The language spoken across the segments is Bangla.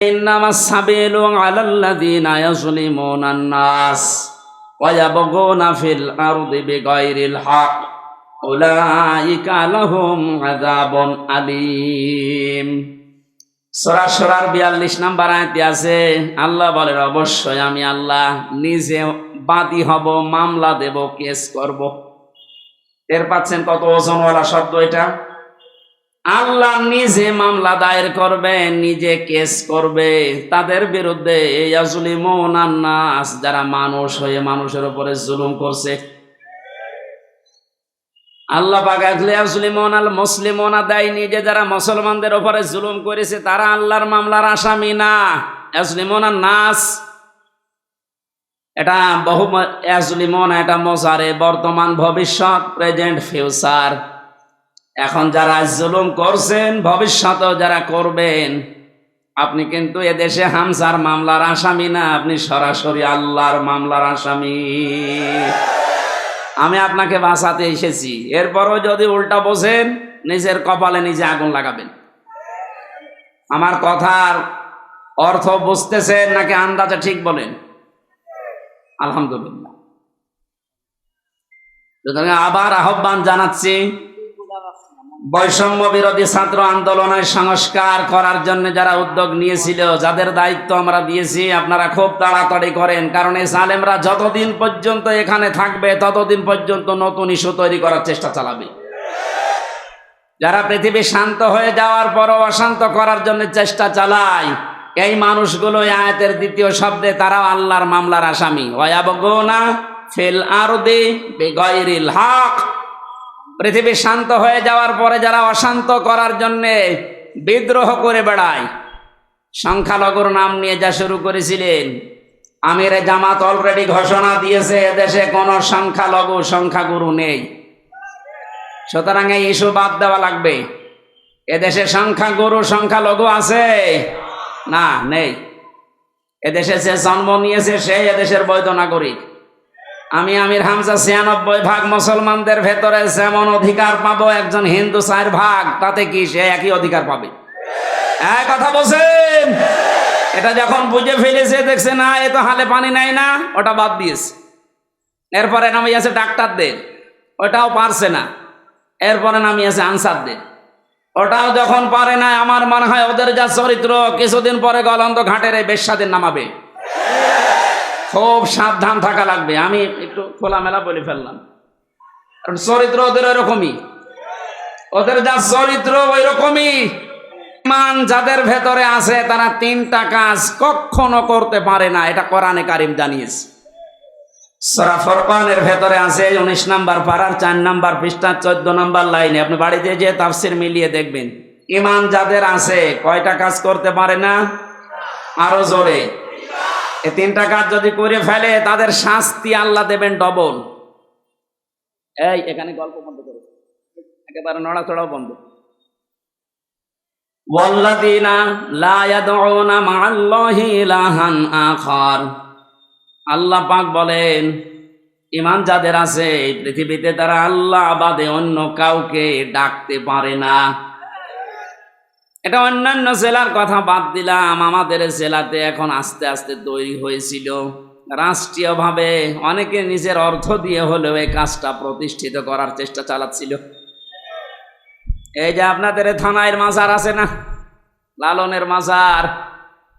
إنما السبيل على الذين يظلمون الناس ويبغون في الأرض بغير الحق أولئك لهم عذاب أليم সরা সরার বিয়াল্লিশ নাম্বার আয়াতে আছে আল্লাহ বলেন অবশ্যই আমি আল্লাহ নিজে বাদী হব মামলা দেব কেস করব এর পাচ্ছেন কত ওজনওয়ালা শব্দ এটা আল্লাহ নিজে মামলা দায়ের করবে, নিজে কেস করবে। তাদের বিরুদ্ধে নাস যারা মানুষ হয়ে মানুষের উপরে জুলুম করছে। আল্লাহ পাক আসলে ইয়াজুলিমুন আল মুসলিমুনা দেয়নি যে যারা মুসলমানদের উপরে জুলুম করেছে, তারা আল্লাহর মামলার আসামি না। ইয়াজুলিমুন নাস এটা বহু ইয়াজুলিমুন এটা মজারে বর্তমান ভবিষ্যৎ, প্রেজেন্ট, ফিউচার। এখন যারা জুলুম করছেন, ভবিষ্যতেও যারা করবেন, আপনি কিন্তু এদেশে হামসার মামলার আসামি না, আপনি সরাসরি আল্লাহর মামলার আসামি। আমি আপনাকে বাঁচাতে এসেছি। এরপরও যদি উল্টা বোঝেন, নিজের কপালে নিজে আগুন লাগাবেন। আমার কথার অর্থ বুঝতেছেন নাকি আন্দাজে ঠিক বলেন? আলহামদুলিল্লাহ। আবার আহ্বান জানাচ্ছি বৈষম্য বিরোধী ছাত্র আন্দোলনের সংস্কার করার জন্য যারা উদ্যোগ নিয়েছিল, যাদের দায়িত্ব আমরা দিয়েছি, আপনারা খুব তাড়াতাড়ি করেন। কারণ এই সালেমরা যতদিন পর্যন্ত এখানে থাকবে, ততদিন পর্যন্ত নতুন ইস্যু তৈরি করার চেষ্টা চালাবে। যারা পৃথিবী শান্ত হয়ে যাওয়ার পরও অশান্ত করার জন্য চেষ্টা চালায়, এই মানুষগুলো আয়াতের দ্বিতীয় শব্দে তারাও আল্লাহর মামলার আসামি। ওয়াবগোনা ফিল আরদি বিগয়রিল হক। পৃথিবী শান্ত হয়ে যাওয়ার পরে যারা অশান্ত করার জন্যে বিদ্রোহ করে বেড়ায়, সংখ্যালঘুর নাম নিয়ে যা শুরু করেছিলেন, আমির জামাত অলরেডি ঘোষণা দিয়েছে, এদেশে কোনো সংখ্যালঘু, সংখ্যাগুরু নেই। সুতরাং এই ইস্যু বাদ দেওয়া লাগবে। এদেশে সংখ্যাগুরু, সংখ্যালঘু আছে? না, নেই। এদেশে যে জন্ম নিয়েছে, সে এদেশের বৈধ নাগরিক। আমি আমির হামজা ছিয়ানব্বই ভাগ মুসলমানদের ভেতরে যেমন অধিকার পাবো, একজন হিন্দু চার ভাগ, তাতে কি সে একই অধিকার পাবে? কথা বলছেন? এটা যখন বুঝে ফেলেছে, দেখছে না, এ তো হালে পানি নাই না, ওটা বাদ দিয়েছে। এরপরে নামিয়েছে ডাক্তারদের ওটাও পারছে না। এরপরে নামি নামিয়েছে আনসারদের ওটাও যখন পারে না, আমার মনে হয় ওদের যা চরিত্র, কিছুদিন পরে গলন্দ ঘাটের এই বেশ্যাদের নামাবে। খুব সাবধান থাকা লাগবে। আমি একটু খোলামেলা বলে ফেললাম। কারণ চরিত্র ওদের ওরকমই ওদের যা চরিত্র ওই রকমই মান যাদের ভেতরে আছে, তারা তিনটা কাজ কখনো করতে পারে না। এটা কোরআনে কারিম জানিয়েছে। ভেতরে আছে উনিশ নাম্বার পাড়ার, চার নাম্বার নাম্বার লাইনে। আপনি বাড়িতে যে তাফসির মিলিয়ে দেখবেন। ইমান যাদের আছে, কয়টা কাজ করতে পারে না? আরও জোরে। এই তিনটা কাজ যদি করে ফেলে, তাদের শাস্তি আল্লাহ দেবেন ডবল। এই, এখানে গল্প বন্ধ করো। একেবারে নড়াচড়াও বন্ধ। আল্লাহ পাক বলেন ইমান যাদের আছে পৃথিবীতে তারা আল্লাহ বাদে অন্য কাউকে ডাকতে পারে না। এটা অন্যান্য জেলার কথা বাদ দিলাম। আমাদের জেলাতে এখন আস্তে আস্তে তৈরি হয়েছিল। রাষ্ট্রীয়ভাবে অনেকে নিজের অর্থ দিয়ে হলেও এই কাজটা প্রতিষ্ঠিত করার চেষ্টা চালাচ্ছিল। এই যে আপনাদের থানায় মাজার আছে না? লালনের মাজার।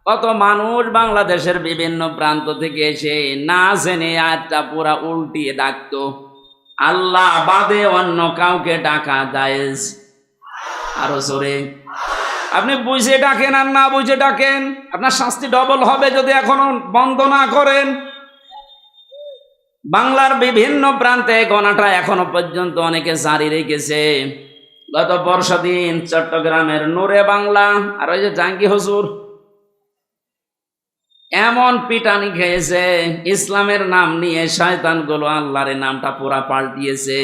কত মানুষ বাংলাদেশের বিভিন্ন প্রান্ত থেকে এসে না জেনে আয়াতটা পুরা উল্টিয়ে ডাকতো। আল্লাহ বাদে অন্য কাউকে ডাকা জায়েজ। আরও জোরে। আপনি বুঝে ডাকেন আর না বুঝে ডাকেন, আপনার শাস্তি ডবল হবে যদি এখনও বন্ধ না করেন। বাংলার বিভিন্ন প্রান্তে গণাটা এখনও পর্যন্ত অনেকে জারি রেখেছে। গত বর্ষ দিন চট্টগ্রামের নূরে বাংলা আর ওই যে জাঙ্গি হজুর এমন পিটানি খেয়েছে, ইসলামের নাম নিয়ে শয়তানগুলো আল্লাহরের নামটা পুরা পাল্টিয়েছে।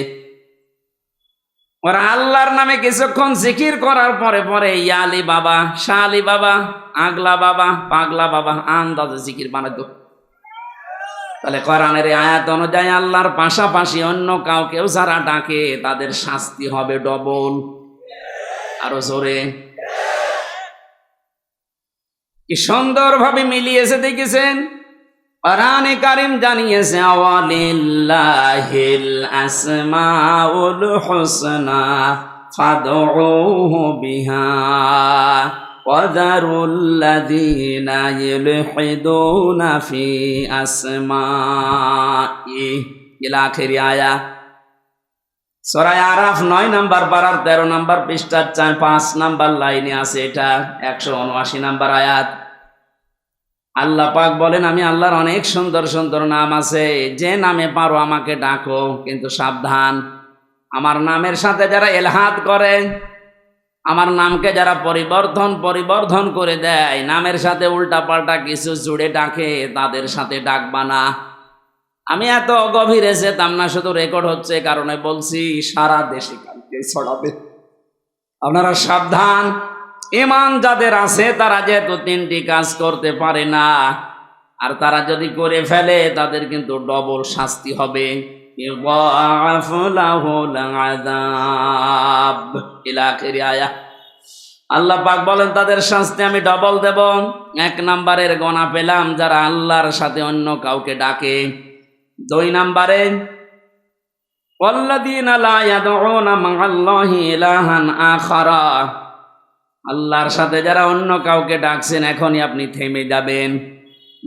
ওরা আল্লাহর নামে কিছুক্ষণ জিকির করার পরে পরে ইয়ালি বাবা, শালি বাবা, আগলা বাবা, পাগলা বাবা আন্দাজে জিকির বানাতো তাহলে কোরআনের আয়াত অনুযায়ী আল্লাহর পাশাপাশি অন্য কাউকেও যারা ডাকে, তাদের শাস্তি হবে ডবল। আরও জোরে। কি সুন্দরভাবে মিলিয়েছে, দেখেছেন? কোরআনে কারিম জানিয়েছে আওয়ালিল্লাহিল আসমাউল হুসনা ফাদউহু বিহা وذروا الذين يلحدون في أسمائه إلى آخر آية সরাই আরাফ নয় নাম্বার পাড়ার তেরো নাম্বার পৃষ্ঠার চার পাঁচ নাম্বার লাইনে আছে এটা একশো উনআশি নাম্বার আয়াত আল্লাহ পাক বলেন, আমি আল্লাহর অনেক সুন্দর সুন্দর নাম আছে। যে নামে পারো আমাকে ডাকো, কিন্তু সাবধান। আমার নামের সাথে যারা এলহাদ করে, আমার নামকে যারা পরিবর্তন পরিবর্তন করে দেয়, নামের সাথে উল্টা পাল্টা কিছু জুড়ে ডাকে, তাদের সাথে ডাকবা না। আমি এত গভীরে যেতাম না, শুধু রেকর্ড হচ্ছে কারণে বলছি, সারা দেশে কালকে ছড়াবে। আপনারা সাবধান ইমান যাদের আছে তারা যেহেতু তিনটি কাজ করতে পারে না আর তারা যদি করে ফেলে তাদের কিন্তু ডবল শাস্তি হবে يضاعف له العذاب إلى آخر آية আল্লাহ পাক বলেন তাদের শাস্তি আমি ডবল দেব এক নাম্বারের গণা পেলাম যারা আল্লাহর সাথে অন্য কাউকে ডাকে দুই নাম্বারে والذين لا يدعون مع الله إلها آخر আল্লাহর সাথে যারা অন্য কাউকে ডাকছেন, এখনই আপনি থেমে যাবেন।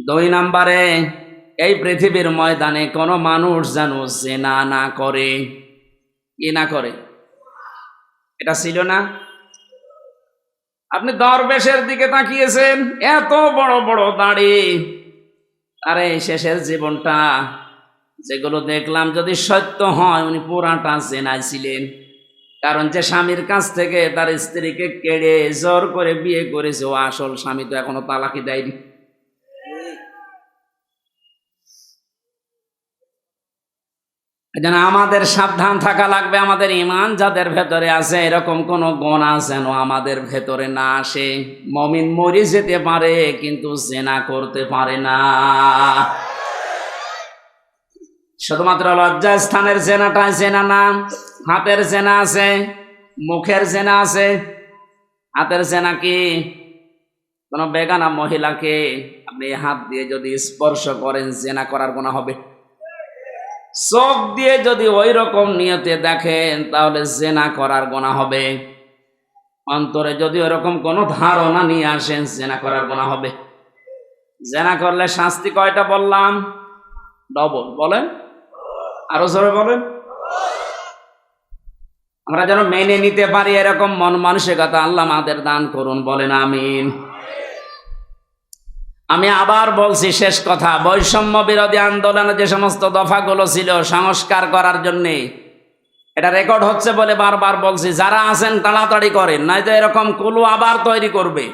দুই নাম্বারে, এই পৃথিবীর ময়দানে কোনো মানুষ যেন জেনা না করে। কি না করে? এটা ছিল না? আপনি দরবেশের দিকে তাকিয়েছেন, এত বড় বড় দাড়ি। আরে শেষের জীবনটা যেগুলো দেখলাম, যদি সত্য হয়, উনি পুরাটা জেনায় ছিলেন। কারণ যে স্বামীর কাছ থেকে তার স্ত্রীকে কেড়ে জোর করে বিয়ে করেছে, ও আসল স্বামী তো এখনও তালাকি দেয়নি। যেন আমাদের সাবধান থাকা লাগবে, আমাদের ইমান যাদের ভেতরে আছে, এরকম কোন গোনা যেন আমাদের ভেতরে না আসে। মমিন মরি যেতে পারে, কিন্তু জেনা করতে পারে না। শুধুমাত্র লজ্জা স্থানের জেনাটা জেনা না হাতের জেনা আছে, মুখের জেনা আছে। হাতের জেনা কি? কোন বেগানা মহিলাকে আপনি হাত দিয়ে যদি স্পর্শ করেন, জেনা করার গোনা হবে। চোখ দিয়ে যদি ওই রকম নিয়তে দেখেন, তাহলে জেনা করার গোনা হবে। অন্তরে যদি ওরকম কোনো ধারণা নিয়ে আসেন, জেনা করার গোনা হবে। জেনা করলে শাস্তি কয়টা বললাম? ডবল। বলেন। আরও জোরে বলেন। আমরা যেন মেনে নিতে পারি এরকম মন মানসিকতা, আল্লাহ আমাদের দান করুন, বলেন আমিন। আমি আবার বলছি, শেষ কথা, বৈষম্য বিরোধী আন্দোলনে যে সমস্ত দফাগুলো ছিল সংস্কার করার জন্যে, এটা রেকর্ড হচ্ছে বলে বারবার বলছি, যারা আছেন তাড়াতাড়ি করেন, নয়তো এরকম কুলু আবার তৈরি করবে।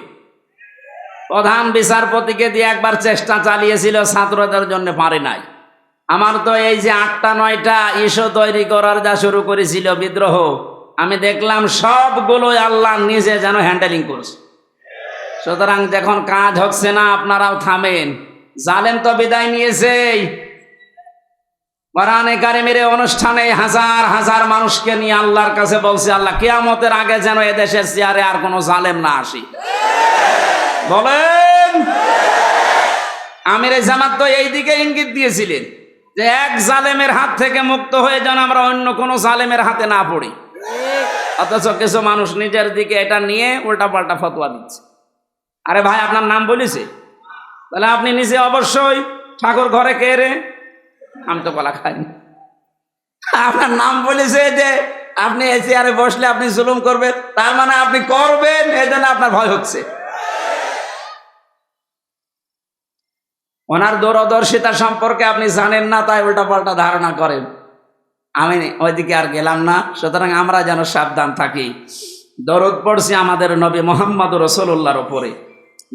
প্রধান বিচারপতিকে দিয়ে একবার চেষ্টা চালিয়েছিল, ছাত্রদের জন্য পারে নাই। আমার তো এই যে আটটা, নয়টা ইস্যু তৈরি করার যা শুরু করেছিল বিদ্রোহ, আমি দেখলাম সবগুলোই আল্লাহ নিজে যেন হ্যান্ডেলিং করছে। সুতরাং যখন কাজ হচ্ছে না, আপনারাও থামেন। জালেম তো বিদায় নিয়েছে কোরআনে কারিমের অনুষ্ঠানে হাজার হাজার মানুষকে নিয়ে আল্লাহর কাছে বলছে, আল্লাহ, কেয়ামতের আগে যেন এদেশের চেয়ারে আর কোনো জালেম না আসি। বলেন। আমির জামাত তো এই দিকে ইঙ্গিত দিয়েছিলেন। যে এক জালেমের হাত থেকে মুক্ত হয়ে যেন, আমরা অন্য কোনো জালেমের হাতে না পড়ি। অথচ কিছু মানুষ নিজের দিকে এটা নিয়ে উল্টা পাল্টা ফতোয়া দিচ্ছে। আরে ভাই, আপনার নাম বলেছে? তাহলে আপনি নিজে অবশ্যই ঠাকুর ঘরে কে রে? আমি তো কলা খাইনি। আপনার নাম বলেছে যে আপনি এই চেয়ারে বসলে আপনি জুলুম করবেন, তার মানে আপনি করবেন, এই জন্য আপনার ভয় হচ্ছে। ওনার দূরদর্শিতা সম্পর্কে আপনি জানেন না, তাই উল্টা পাল্টা ধারণা করেন। আমি ওইদিকে আর গেলাম না, সুতরাং আমরা যেন সাবধান থাকি। দরদ পড়ছি আমাদের নবী মোহাম্মদ রসুল্লাহর ওপরে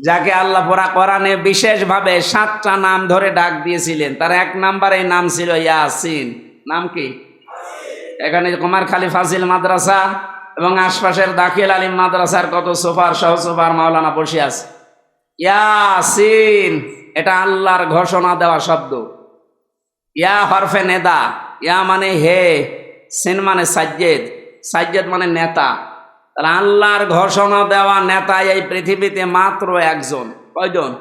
যাকে আল্লাহ পরা কোরআনে বিশেষভাবে সাতটা নাম ধরে ডাক দিয়েছিলেন। তার এক নাম্বারে নাম ছিল ইয়াসিন। নাম কি? এখানে কুমারখালী ফাজিল মাদ্রাসা এবং আশপাশের দাখিল আলিম মাদ্রাসার কত সোফার সহ সোফার মাওলানা বসে আছে। ইয়াসিন! এটা আল্লাহর ঘোষণা দেওয়া শব্দ। ইয়া হরফে নেদা, ইয়া মানে হে, সেন মানে সাজ্জেদ সাজ্জেদ মানে নেতা। তাহলে আল্লাহর ঘোষণা দেওয়া নেতা এই পৃথিবীতে মাত্র একজন। কয়জন?